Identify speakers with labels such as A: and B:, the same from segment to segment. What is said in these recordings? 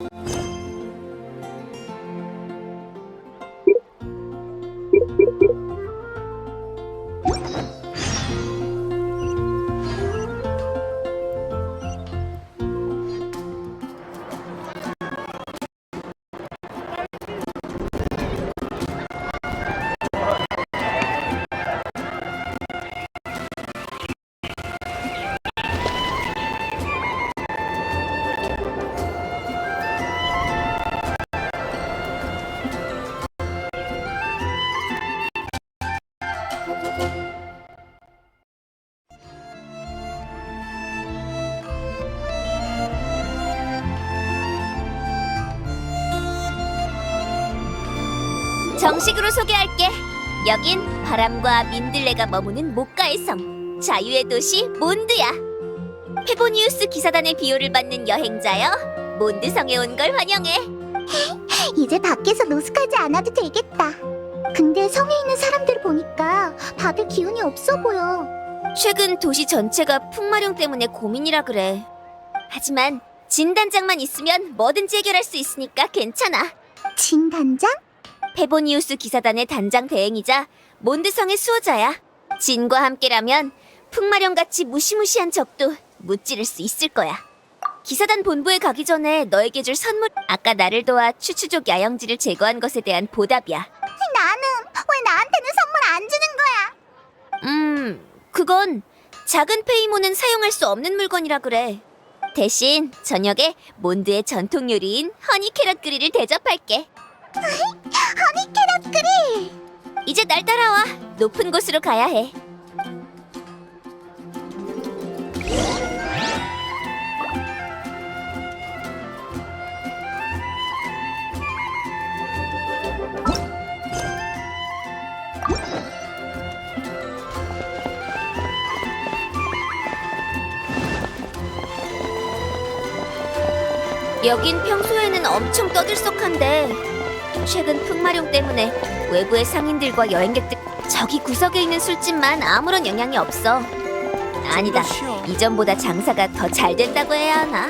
A: you. 정식으로 소개할게. 여긴 바람과 민들레가 머무는 목가의 성, 자유의 도시 몬드야. 페보니우스 기사단의 비호를 받는 여행자여. 몬드성에 온 걸 환영해.
B: 이제 밖에서 노숙하지 않아도 되겠다. 근데 성에 있는 사람들 보니까 다들 기운이 없어 보여.
A: 최근 도시 전체가 풍마룡 때문에 고민이라 그래. 하지만 진단장만 있으면 뭐든지 해결할 수 있으니까 괜찮아.
B: 진 단장?
A: 페보니우스 기사단의 단장 대행이자 몬드성의 수호자야. 진과 함께라면 풍마령같이 무시무시한 적도 무찌를 수 있을 거야. 기사단 본부에 가기 전에 너에게 줄 선물 아까 나를 도와 추추족 야영지를 제거한 것에 대한 보답이야.
B: 나는 왜 나한테는 선물 안 주는 거야?
A: 음, 그건 작은 페이모는 사용할 수 없는 물건이라 그래. 대신 저녁에 몬드의 전통 요리인 허니 캐럿 그릴을 대접할게. 이제 날 따라와. 높은 곳으로 가야 해. 여긴 평소에는 엄청 떠들썩한데 최근 풍마룡 때문에 외부의 상인들과 여행객들 저기 구석에 있는 술집만 아무런 영향이 없어. 아니다. 이전보다 장사가 더 잘 된다고 해야 하나?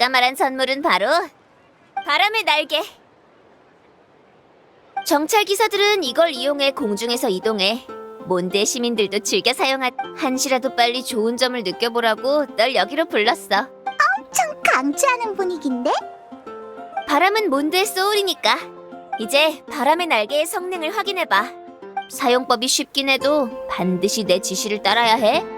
A: 아까 말한 선물은 바로 바람의 날개. 정찰 기사들은 이걸 이용해 공중에서 이동해. 몬드의 시민들도 즐겨 사용한 한시라도 빨리 좋은 점을 느껴보라고 널 여기로 불렀어.
B: 참 강추하는 분위기인데?
A: 바람은 몬드의 소울이니까. 이제 바람의 날개의 성능을 확인해봐. 사용법이 쉽긴 해도 반드시 내 지시를 따라야 해.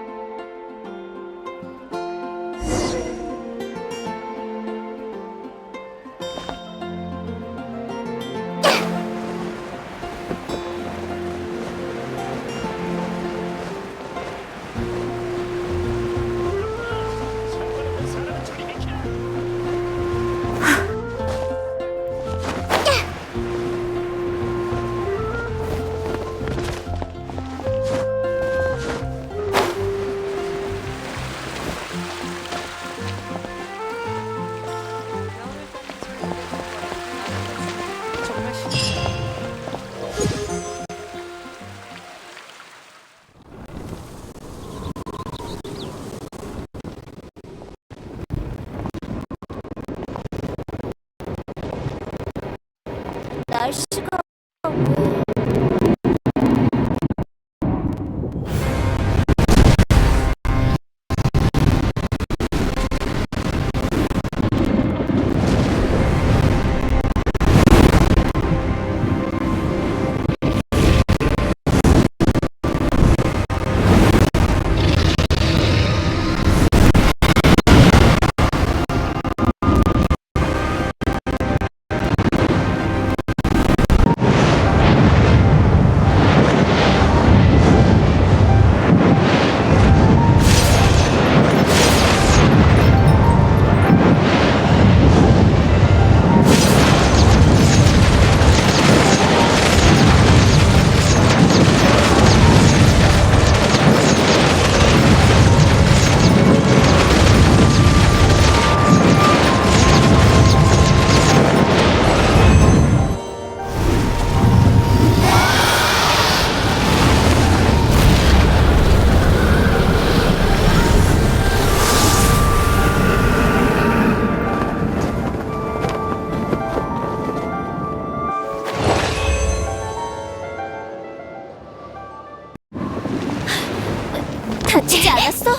A: 다치지 않았어?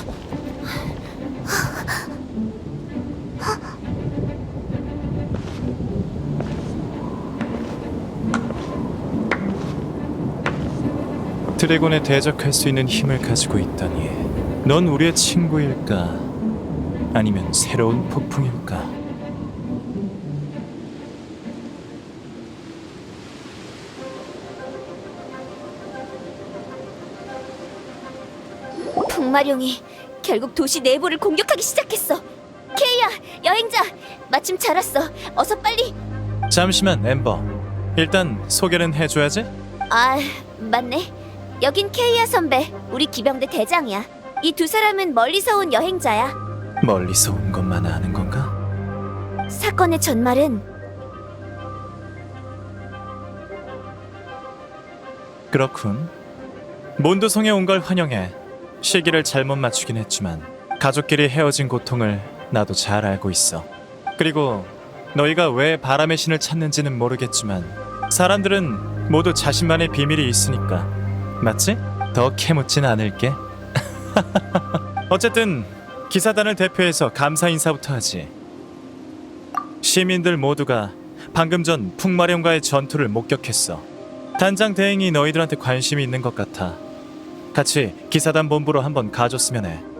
C: 드래곤에 대적할 수 있는 힘을 가지고 있다니 넌 우리의 친구일까? 아니면 새로운 폭풍일까?
A: 풍마룡이 결국 도시 내부를 공격하기 시작했어. 케이야, 여행자, 마침 잘 왔어. 어서 빨리.
C: 잠시만 엠버 일단 소개는 해줘야지
A: 아, 맞네. 여긴 케이야 선배, 우리 기병대 대장이야. 이 두 사람은 멀리서 온 여행자야.
C: 멀리서 온 것만 아는 건가?
A: 사건의 전말은
C: 그렇군 몬드성에 온 걸 환영해 시기를 잘못 맞추긴 했지만 가족끼리 헤어진 고통을 나도 잘 알고 있어. 그리고 너희가 왜 바람의 신을 찾는지는 모르겠지만 사람들은 모두 자신만의 비밀이 있으니까. 맞지? 더 캐묻진 않을게. 어쨌든 기사단을 대표해서 감사 인사부터 하지. 시민들 모두가 방금 전 풍마령과의 전투를 목격했어. 단장 대행이 너희들한테 관심이 있는 것 같아. 같이 기사단 본부로 한번 가줬으면 해.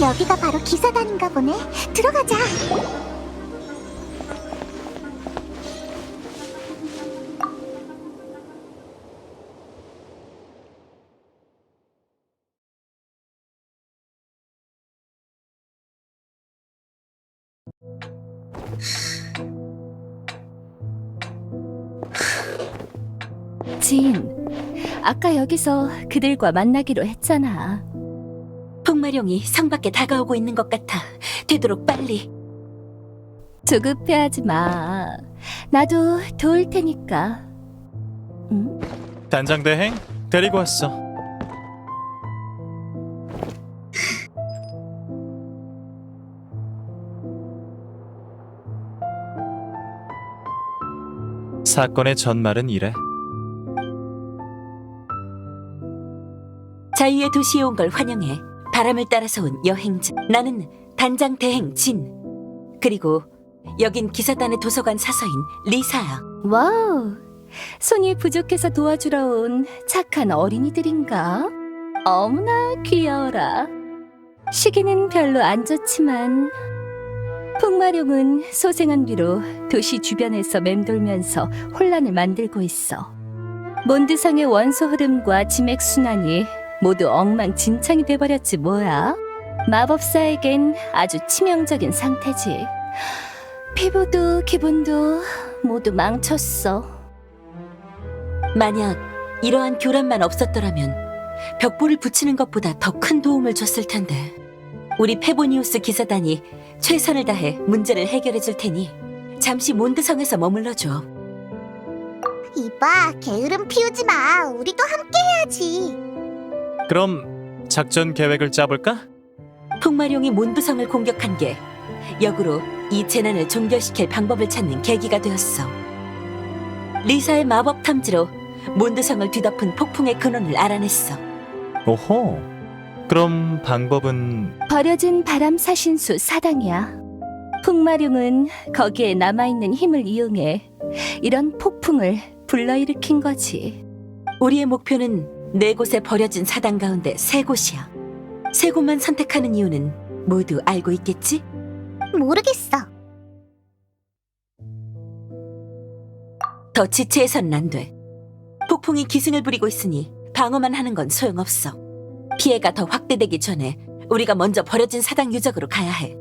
B: 여기가 바로 기사단인가 보네. 들어가자.
D: 진, 아까 여기서 그들과 만나기로 했잖아.
E: 풍마룡이 성 밖에 다가오고 있는 것 같아. 되도록 빨리.
D: 조급해하지 마. 나도 도울 테니까. 응?
C: 단장 대행 데리고 왔어. 사건의 전말은 이래.
E: 자유의 도시에 온 걸 환영해. 바람을 따라서 온 여행자. 나는 단장 대행 진. 그리고 여긴 기사단의 도서관 사서인 리사야.
D: 와우. 손이 부족해서 도와주러 온 착한 어린이들인가? 어머나 귀여워라. 시기는 별로 안 좋지만 풍마룡은 소생한 뒤로 도시 주변에서 맴돌면서 혼란을 만들고 있어. 몬드성의 원소 흐름과 지맥 순환이 모두 엉망진창이 돼버렸지 뭐야. 마법사에겐 아주 치명적인 상태지. 피부도 기분도 모두 망쳤어.
E: 만약 이러한 교란만 없었더라면 벽보를 붙이는 것보다 더 큰 도움을 줬을 텐데. 우리 페보니우스 기사단이 최선을 다해 문제를 해결해 줄 테니 잠시 몬드성에서 머물러 줘.
B: 이봐, 게으름 피우지 마. 우리도 함께 해야지.
C: 그럼 작전 계획을 짜볼까?
E: 풍마룡이 몬드성을 공격한 게 역으로 이 재난을 종결시킬 방법을 찾는 계기가 되었어. 리사의 마법 탐지로 몬드성을 뒤덮은 폭풍의 근원을 알아냈어.
C: 오호. 그럼 방법은
D: 버려진 바람 사신수 사당이야. 풍마룡은 거기에 남아있는 힘을 이용해 이런 폭풍을 불러일으킨 거지.
E: 우리의 목표는 네 곳에 버려진 사당 가운데 세 곳이야. 세 곳만 선택하는 이유는 모두 알고 있겠지?
B: 모르겠어.
E: 더 지체해서는 안 돼. 폭풍이 기승을 부리고 있으니 방어만 하는 건 소용없어. 피해가 더 확대되기 전에 우리가 먼저 버려진 사당 유적으로 가야 해.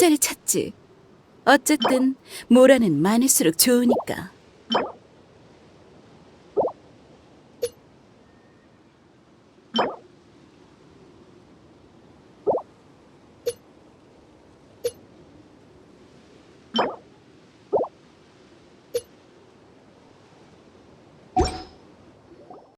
F: 투자를 찾지. 어쨌든 모라는 많을수록 좋으니까.